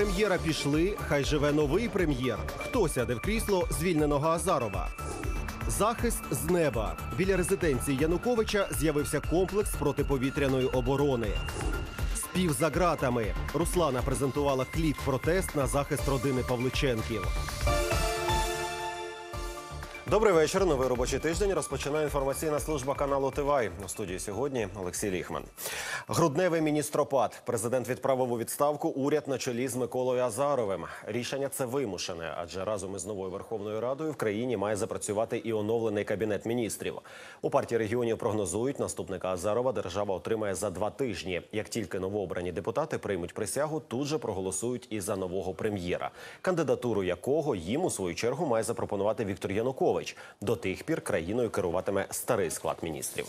прем'єра пішли, хай живе новий прем'єр. Хто сяде в крісло звільненого Азарова? Захист з неба. Біля резиденції Януковича з'явився комплекс протиповітряної оборони. Спів за ґратами. Руслана презентувала кліп протест на захист родини Павличенків. Добрий вечір. Новий робочий тиждень розпочинає інформаційна служба каналу ТВАЙ. У студії сьогодні Олексій Ліхман. Грудневий міністропад. Президент відправив у відставку уряд на чолі з Миколою Азаровим. Рішення це вимушене, адже разом із новою Верховною Радою в країні має запрацювати і оновлений кабінет міністрів. У партії регіонів прогнозують, наступника Азарова держава отримає за два тижні. Як тільки новообрані депутати приймуть присягу, тут же проголосують і за нового прем'єра, кандидатуру якого їм у свою чергу має запропонувати Віктор Янукович. До тих пір країною керуватиме старий склад міністрів.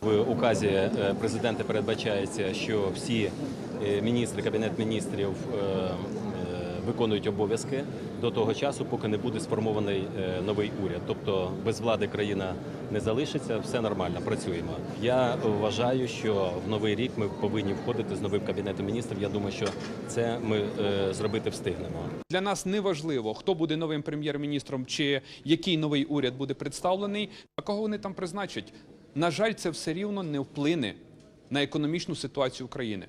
В указі е, президента передбачається, що всі е, міністри, кабінет міністрів е, виконують обов'язки до того часу, поки не буде сформований е, новий уряд. Тобто без влади країна не залишиться, все нормально, працюємо. Я вважаю, що в новий рік ми повинні входити з новим кабінетом міністрів. Я думаю, що це ми е, зробити встигнемо. Для нас не важливо, хто буде новим прем'єр-міністром чи який новий уряд буде представлений, а кого вони там призначать. На жаль, це все рівно не вплине на економічну ситуацію України.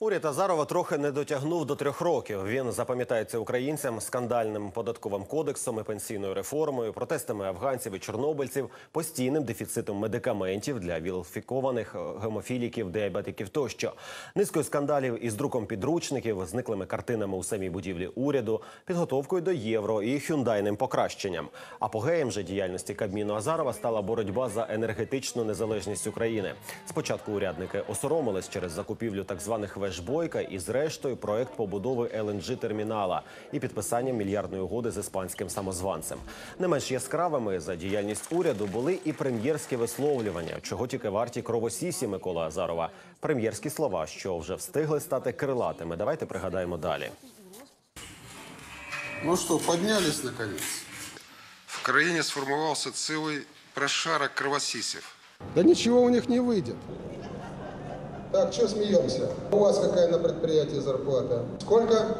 Уряд Азарова трохи не дотягнув до трьох років. Він запам'ятається українцям скандальним податковим кодексом і пенсійною реформою, протестами афганців і чорнобильців, постійним дефіцитом медикаментів для вілфікованих е, гемофіліків, діабетиків тощо, низкою скандалів із друком підручників, зниклими картинами у самій будівлі уряду, підготовкою до євро і хюндайним покращенням. Апогеєм же діяльності Кабміну Азарова стала боротьба за енергетичну незалежність України. Спочатку урядники осоромились через закупівлю так званих вешбойка і, зрештою, проект побудови ЛНЖ термінала і підписання мільярдної угоди з іспанським самозванцем. Не менш яскравими за діяльність уряду були і прем'єрські висловлювання, чого тільки варті кровосісі Микола Азарова. Прем'єрські слова, що вже встигли стати крилатими. Давайте пригадаємо далі. Ну что, поднялись наконец? В краине сформировался целый прошарок кровосисев. Да ничего у них не выйдет. Так, что смеемся? У вас какая на предприятии зарплата? Сколько?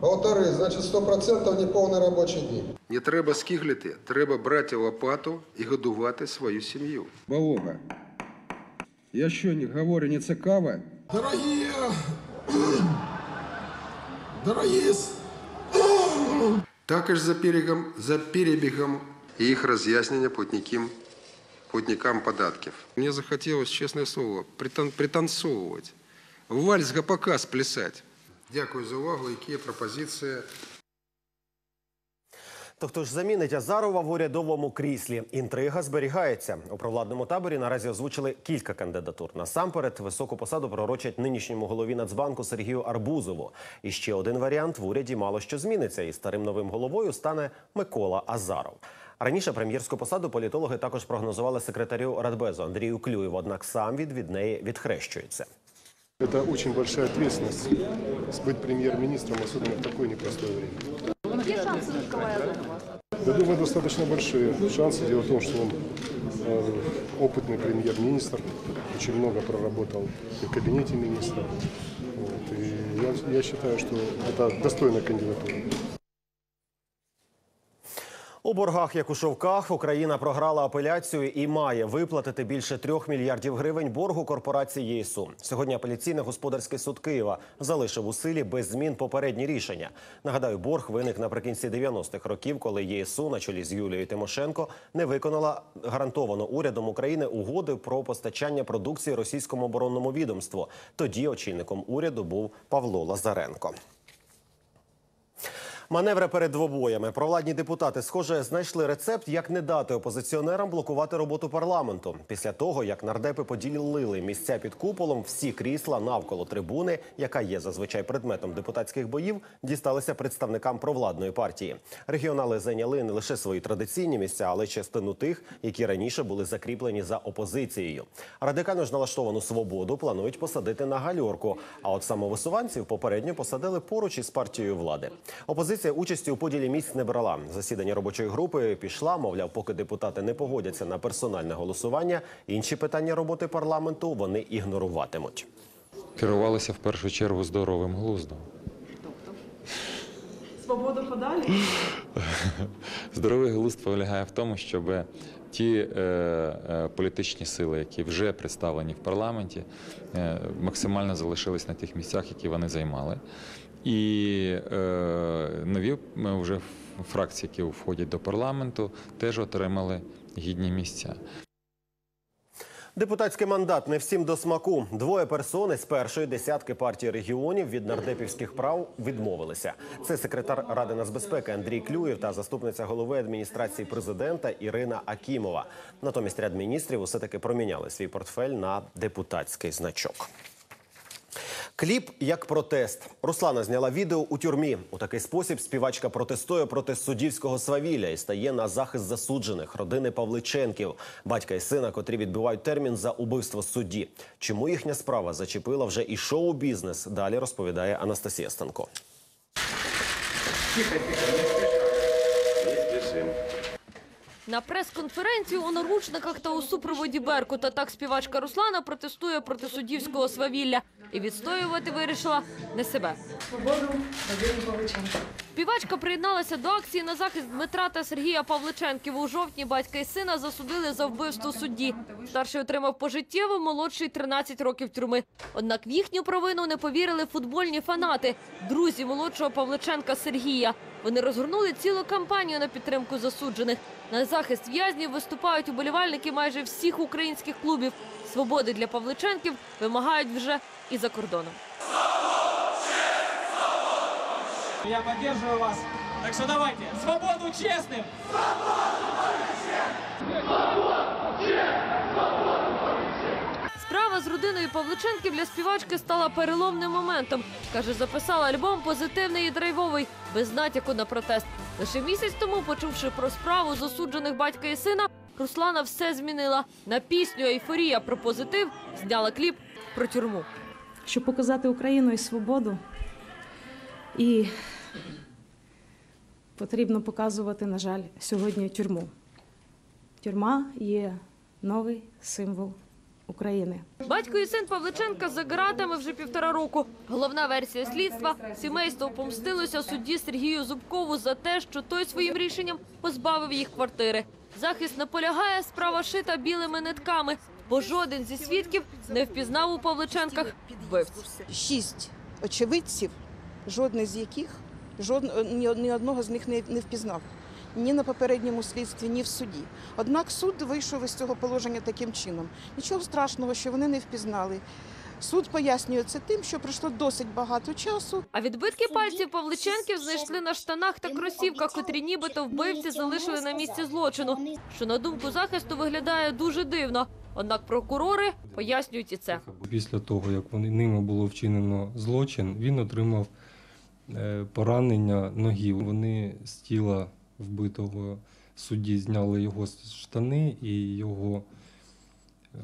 Полторы, значит, сто процентов неполный рабочий день. Не треба скиглити, треба брати лопату і годувати свою сім'ю. Волога. Я що, не говорю, не цікаво? Дорогие, дорогие, Також за перебігом, за перебігом і їх роз'яснення платникам, платникам податків. Мені захотілося, чесне слово, притан, пританцовувати, вальс гапака сплясати. Дякую за увагу. Які є пропозиції То хто ж замінить Азарова в урядовому кріслі? Інтрига зберігається. У провладному таборі наразі озвучили кілька кандидатур. Насамперед, високу посаду пророчать нинішньому голові Нацбанку Сергію Арбузову. І ще один варіант в уряді мало що зміниться, і старим новим головою стане Микола Азаров. Раніше прем'єрську посаду політологи також прогнозували секретарю Радбезу Андрію Клюєву, однак сам від від неї відхрещується. Это очень большая ответственность быть премьер-министром, особенно в такое непростое время. Какие шансы у Николая Азарова? Я думаю, достаточно большие шансы. Дело в том, что он э, опытный премьер-министр, очень много проработал и в кабинете министра. Вот, и я, я считаю, что это достойная кандидатура. У боргах, як у шовках, Україна програла апеляцію і має виплатити більше трьох мільярдів гривень боргу корпорації ЄСУ. Сьогодні апеляційний господарський суд Києва залишив у силі без змін попередні рішення. Нагадаю, борг виник наприкінці 90-х років, коли ЄСУ на чолі з Юлією Тимошенко не виконала гарантовану урядом України угоди про постачання продукції російському оборонному відомству. Тоді очільником уряду був Павло Лазаренко. Маневри перед двобоями. Провладні депутати, схоже, знайшли рецепт, як не дати опозиціонерам блокувати роботу парламенту. Після того, як нардепи поділили місця під куполом, всі крісла навколо трибуни, яка є зазвичай предметом депутатських боїв, дісталися представникам провладної партії. Регіонали зайняли не лише свої традиційні місця, але й частину тих, які раніше були закріплені за опозицією. Радикально ж налаштовану свободу планують посадити на гальорку. А от самовисуванців попередньо посадили поруч із партією влади. Опозиція участі у поділі місць не брала. Засідання робочої групи пішла. Мовляв, поки депутати не погодяться на персональне голосування, інші питання роботи парламенту вони ігноруватимуть. керувалися в першу чергу здоровим глуздом. Свободу подалі? Здоровий глузд полягає в тому, щоб ті е, е, політичні сили, які вже представлені в парламенті, е, максимально залишились на тих місцях, які вони займали. І е, нові е, вже фракції, які входять до парламенту, теж отримали гідні місця. Депутатський мандат не всім до смаку. Двоє персон з першої десятки партії регіонів від нардепівських прав відмовилися. Це секретар Ради нацбезпеки Андрій Клюєв та заступниця голови адміністрації президента Ірина Акімова. Натомість ряд міністрів усе таки проміняли свій портфель на депутатський значок. Кліп як протест. Руслана зняла відео у тюрмі. У такий спосіб співачка протестує проти суддівського свавілля і стає на захист засуджених родини Павличенків, батька і сина, котрі відбувають термін за убивство судді. Чому їхня справа зачепила вже і шоу-бізнес? Далі розповідає Анастасія Станко. На прес-конференцію у наручниках та у супроводі Беркута так співачка Руслана протестує проти суддівського свавілля і відстоювати вирішила не себе. Свободу Павличенка. Співачка приєдналася до акції на захист Дмитра та Сергія Павличенків. У жовтні батька і сина засудили за вбивство судді. Старший отримав пожиттєво, молодший 13 років тюрми. Однак в їхню провину не повірили футбольні фанати, друзі молодшого Павличенка Сергія. Вони розгорнули цілу кампанію на підтримку засуджених. На захист в'язнів виступають уболівальники майже всіх українських клубів. Свободи для Павличенків вимагають вже і за кордоном. Я підтримую вас. Так що давайте, свободу честным! Справа з родиною Павличенків для співачки стала переломним моментом. Каже, записала альбом позитивний і драйвовий, без натяку на протест. Лише місяць тому, почувши про справу засуджених батька і сина, Руслана все змінила. На пісню Ейфорія про позитив зняла кліп про тюрму. щоб показати Україну і свободу. І потрібно показувати, на жаль, сьогодні тюрму. Тюрма є новий символ України. Батько і син Павличенка за ґратами вже півтора року. Головна версія слідства сімейство помстилося судді Сергію Зубкову за те, що той своїм рішенням позбавив їх квартири. Захист наполягає, справа шита білими нитками, бо жоден зі свідків не впізнав у Павличенках вбивцю. шість очевидців, жодний з яких жод... ні, ні одного з них не, не впізнав. Ні на попередньому слідстві, ні в суді. Однак суд вийшов із цього положення таким чином. Нічого страшного, що вони не впізнали. Суд пояснює це тим, що пройшло досить багато часу. А відбитки пальців Павличенків знайшли на штанах та кросівках, котрі нібито вбивці залишили на місці злочину. Що на думку захисту виглядає дуже дивно. Однак прокурори пояснюють і це. Після того, як вони ними було вчинено злочин, він отримав е, поранення ноги. Вони з тіла вбитого судді зняли його штани і його е,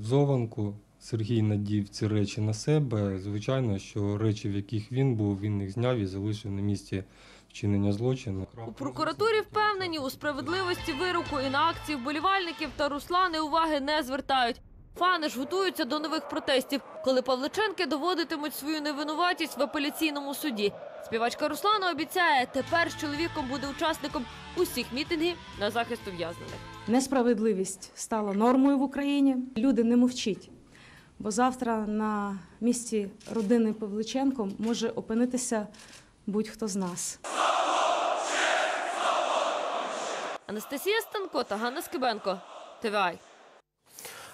взованку. Сергій надів ці речі на себе. Звичайно, що речі, в яких він був, він їх зняв і залишив на місці вчинення злочину. У прокуратурі впевнені у справедливості вироку і на акції вболівальників та Руслани уваги не звертають. Фани ж готуються до нових протестів, коли Павличенки доводитимуть свою невинуватість в апеляційному суді. Співачка Руслана обіцяє, тепер з чоловіком буде учасником усіх мітингів на захист ув'язнених. Несправедливість стала нормою в Україні. Люди не мовчіть, бо завтра на місці родини Павличенко може опинитися будь-хто з нас. Анастасія Станко та Ганна Скибенко. ТВАЙ.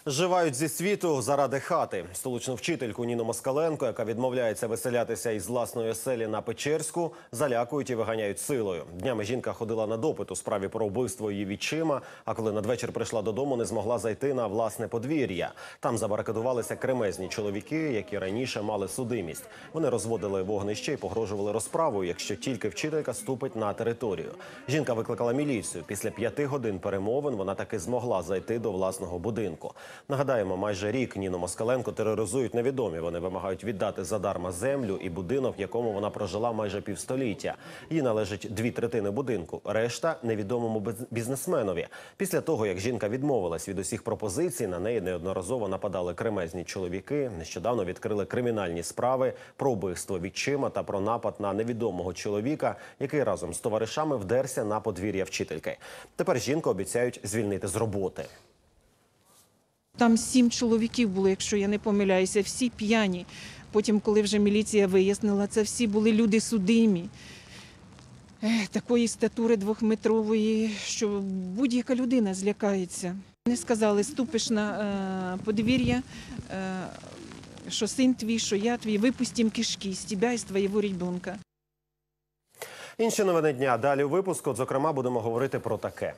Живають зі світу заради хати. Столичну вчительку Ніну Москаленко, яка відмовляється виселятися із власної оселі на Печерську, залякують і виганяють силою. Днями жінка ходила на допит у справі про вбивство її відчима. А коли надвечір прийшла додому, не змогла зайти на власне подвір'я. Там забарикадувалися кремезні чоловіки, які раніше мали судимість. Вони розводили вогнище і погрожували розправою, якщо тільки вчителька ступить на територію. Жінка викликала міліцію. Після п'яти годин перемовин вона таки змогла зайти до власного будинку. Нагадаємо, майже рік Ніну Москаленко тероризують невідомі. Вони вимагають віддати задарма землю і будинок, в якому вона прожила майже півстоліття. Їй належить дві третини будинку. Решта невідомому біз- бізнесменові. Після того, як жінка відмовилась від усіх пропозицій, на неї неодноразово нападали кремезні чоловіки. Нещодавно відкрили кримінальні справи про вбивство відчима та про напад на невідомого чоловіка, який разом з товаришами вдерся на подвір'я вчительки. Тепер жінку обіцяють звільнити з роботи. Там сім чоловіків було, якщо я не помиляюся, всі п'яні. Потім, коли вже міліція вияснила, це всі були люди судимі. Такої статури двохметрової, що будь-яка людина злякається. Не сказали, ступиш на е, подвір'я, е, що син твій, що я твій, випустім кишки з тебе з твоєго ребенка. Інші новини дня далі у випуску. Зокрема, будемо говорити про таке.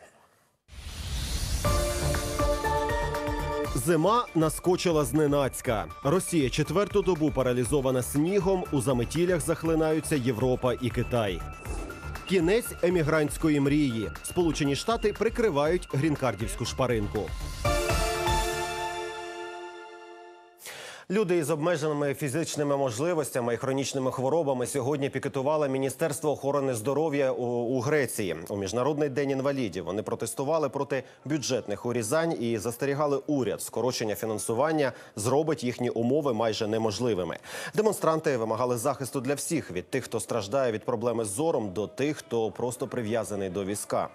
Зима наскочила зненацька. Росія четверту добу паралізована снігом. У заметілях захлинаються Європа і Китай. Кінець емігрантської мрії. Сполучені Штати прикривають грінкардівську шпаринку. Люди із обмеженими фізичними можливостями і хронічними хворобами сьогодні пікетували Міністерство охорони здоров'я у, у Греції у міжнародний день інвалідів. Вони протестували проти бюджетних урізань і застерігали уряд. Скорочення фінансування зробить їхні умови майже неможливими. Демонстранти вимагали захисту для всіх від тих, хто страждає від проблеми з зором, до тих, хто просто прив'язаний до візка.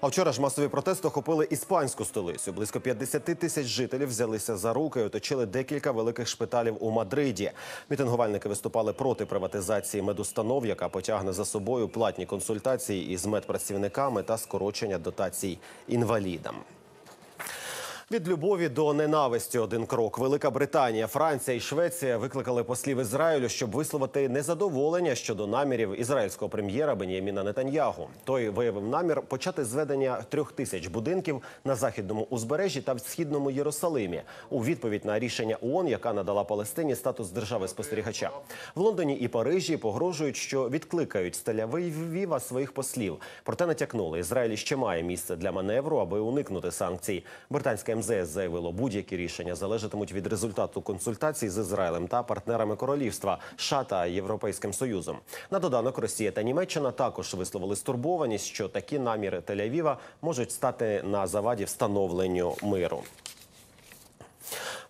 А вчора ж масові протести охопили іспанську столицю. Близько 50 тисяч жителів взялися за руки і оточили декілька великих шпиталів у Мадриді. Мітингувальники виступали проти приватизації медустанов, яка потягне за собою платні консультації із медпрацівниками та скорочення дотацій інвалідам. Від любові до ненависті один крок. Велика Британія, Франція і Швеція викликали послів Ізраїлю, щоб висловити незадоволення щодо намірів ізраїльського прем'єра Бенєміна Нетаньягу. Той виявив намір почати зведення трьох тисяч будинків на західному узбережжі та в східному Єрусалимі у відповідь на рішення ООН, яка надала Палестині статус держави спостерігача. В Лондоні і Парижі погрожують, що відкликають з своїх послів. Проте натякнули, Ізраїль ще має місце для маневру, аби уникнути санкцій. Британське МЗС заявило, будь-які рішення залежатимуть від результату консультацій з Ізраїлем та партнерами королівства США та Європейським Союзом. На доданок Росія та Німеччина також висловили стурбованість, що такі наміри Тель-Авіва можуть стати на заваді встановленню миру.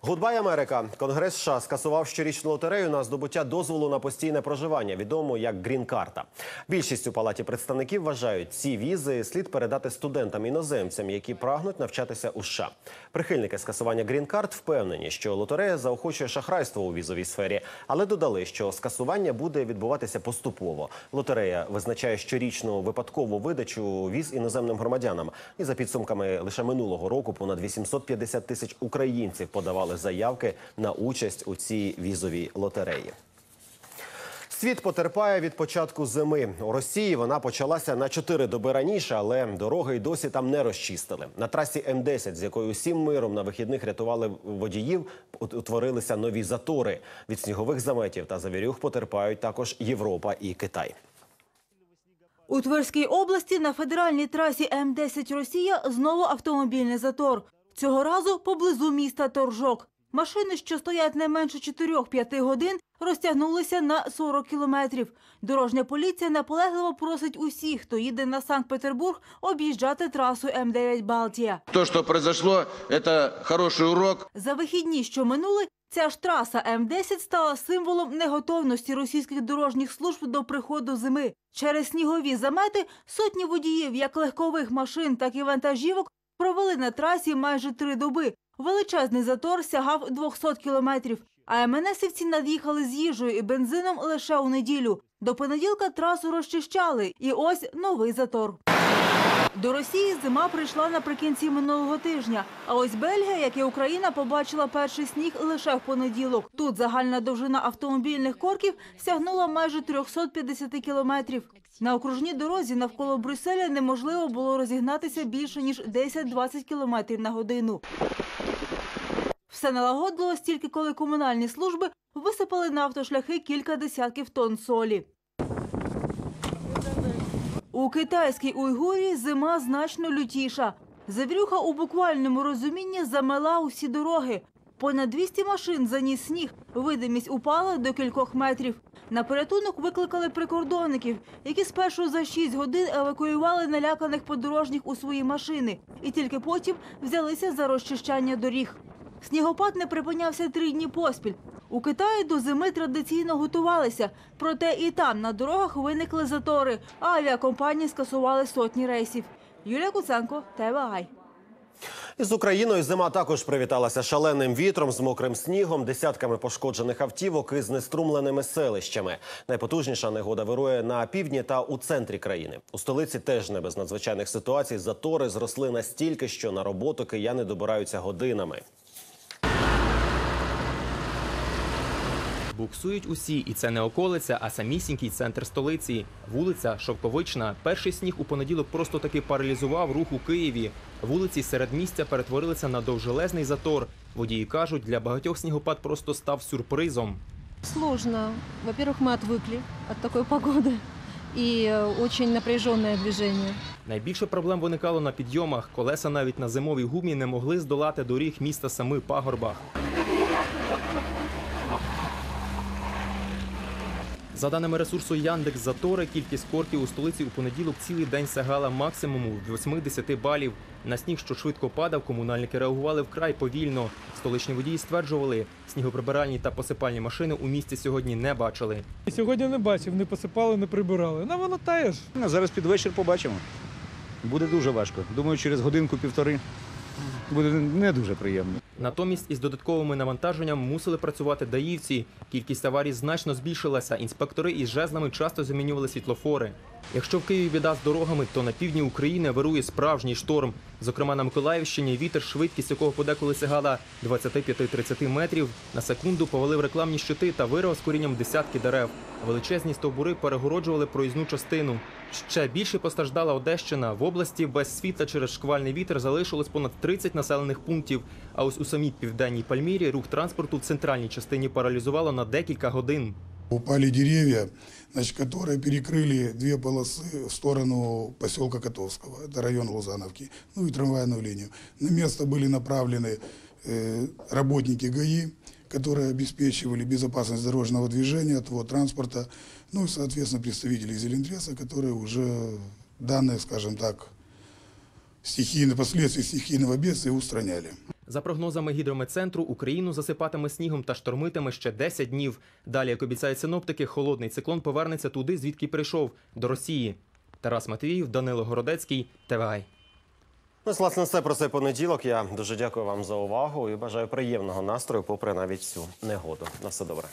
Гудбай Америка. Конгрес США скасував щорічну лотерею на здобуття дозволу на постійне проживання, відому як грін-карта. Більшість у палаті представників вважають, ці візи слід передати студентам іноземцям, які прагнуть навчатися у США. Прихильники скасування грін-карт впевнені, що лотерея заохочує шахрайство у візовій сфері, але додали, що скасування буде відбуватися поступово. Лотерея визначає щорічну випадкову видачу віз іноземним громадянам. І за підсумками лише минулого року понад 850 тисяч українців подавали заявки на участь у цій візовій лотереї. Світ потерпає від початку зими. У Росії вона почалася на 4 доби раніше, але дороги й досі там не розчистили. На трасі М10, з якою усім миром на вихідних рятували водіїв, утворилися нові затори. Від снігових заметів та завірюх потерпають також Європа і Китай. У Тверській області на федеральній трасі М10 Росія знову автомобільний затор. Цього разу поблизу міста Торжок. Машини, що стоять не менше 4-5 годин, розтягнулися на 40 кілометрів. Дорожня поліція наполегливо просить усіх, хто їде на Санкт-Петербург, об'їжджати трасу М9 Балтія. То, что произошло, это хороший урок. За вихідні, що минули, ця ж траса М10 стала символом неготовності російських дорожніх служб до приходу зими. Через снігові замети сотні водіїв, як легкових машин, так і вантажівок, провели на трасі майже три доби. Величезний затор сягав 200 кілометрів. А МНСівці над'їхали з їжею і бензином лише у неділю. До понеділка трасу розчищали, і ось новий затор. До Росії зима прийшла наприкінці минулого тижня. А ось Бельгія, як і Україна, побачила перший сніг лише в понеділок. Тут загальна довжина автомобільних корків сягнула майже 350 кілометрів. На окружній дорозі навколо Брюсселя неможливо було розігнатися більше ніж 10-20 кілометрів на годину. Все налагодилось тільки коли комунальні служби висипали на автошляхи кілька десятків тонн солі. У китайській Уйгурії зима значно лютіша. Завірюха у буквальному розумінні замела усі дороги. Понад 200 машин заніс сніг, видимість упала до кількох метрів. На порятунок викликали прикордонників, які спершу за 6 годин евакуювали наляканих подорожніх у свої машини і тільки потім взялися за розчищання доріг. Снігопад не припинявся три дні поспіль. У Китаї до зими традиційно готувалися, проте і там на дорогах виникли затори, а авіакомпанії скасували сотні рейсів. Юлія Куценко, ТВАЙ. Із Україною зима також привіталася шаленим вітром з мокрим снігом, десятками пошкоджених автівок і знеструмленими селищами. Найпотужніша негода вирує на півдні та у центрі країни. У столиці теж не без надзвичайних ситуацій. Затори зросли настільки, що на роботу кияни добираються годинами. Буксують усі, і це не околиця, а самісінький центр столиці. Вулиця Шовковична. Перший сніг у понеділок просто таки паралізував рух у Києві. Вулиці серед місця перетворилися на довжелезний затор. Водії кажуть, для багатьох снігопад просто став сюрпризом. Сложно. Во-первых, мы отвыкли от такой погоды. И э, очень напряженное движение. Найбільше проблем виникало на підйомах. Колеса навіть на зимовій гумі не могли здолати доріг міста Сами Пагорбах. За даними ресурсу Яндекс Затори, кількість корків у столиці у понеділок цілий день сягала максимуму 80 балів. На сніг, що швидко падав, комунальники реагували вкрай повільно. Столичні водії стверджували, снігоприбиральні та посипальні машини у місті сьогодні не бачили. Сьогодні не бачив, не посипали, не прибирали. На воно тає ж. Зараз під вечір побачимо. Буде дуже важко. Думаю, через годинку-півтори буде не дуже приємно. Натомість із додатковими навантаженням мусили працювати даївці. Кількість аварій значно збільшилася. Інспектори із жезлами часто замінювали світлофори. Якщо в Києві біда з дорогами, то на півдні України вирує справжній шторм. Зокрема, на Миколаївщині вітер, швидкість якого подеколи сягала 25-30 метрів, на секунду повалив рекламні щити та вирвав з корінням десятки дерев. Величезні стовбури перегороджували проїзну частину. Ще більше постраждала Одещина. В області без світла через шквальний вітер залишилось понад 30 населених пунктів. А ось у самій південній Пальмірі рух транспорту в центральній частині паралізувало на декілька годин. Упали деревья, значит, которые перекрыли две полосы в сторону поселка Котовского, это район Лузановки, ну и трамвайную линию. На место были направлены э, работники ГАИ, которые обеспечивали безопасность дорожного движения, отвод транспорта, ну и, соответственно, представители Зелентреса, которые уже данные, скажем так, стихийные, последствия стихийного бедствия устраняли. За прогнозами гідрометцентру, Україну засипатиме снігом та штормитиме ще 10 днів. Далі, як обіцяють синоптики, холодний циклон повернеться туди, звідки прийшов до Росії. Тарас Матвіїв, Данило Городецький, ТВАЙ. Ось, власне, все про цей понеділок. Я дуже дякую вам за увагу і бажаю приємного настрою, попри навіть цю негоду. На все добре.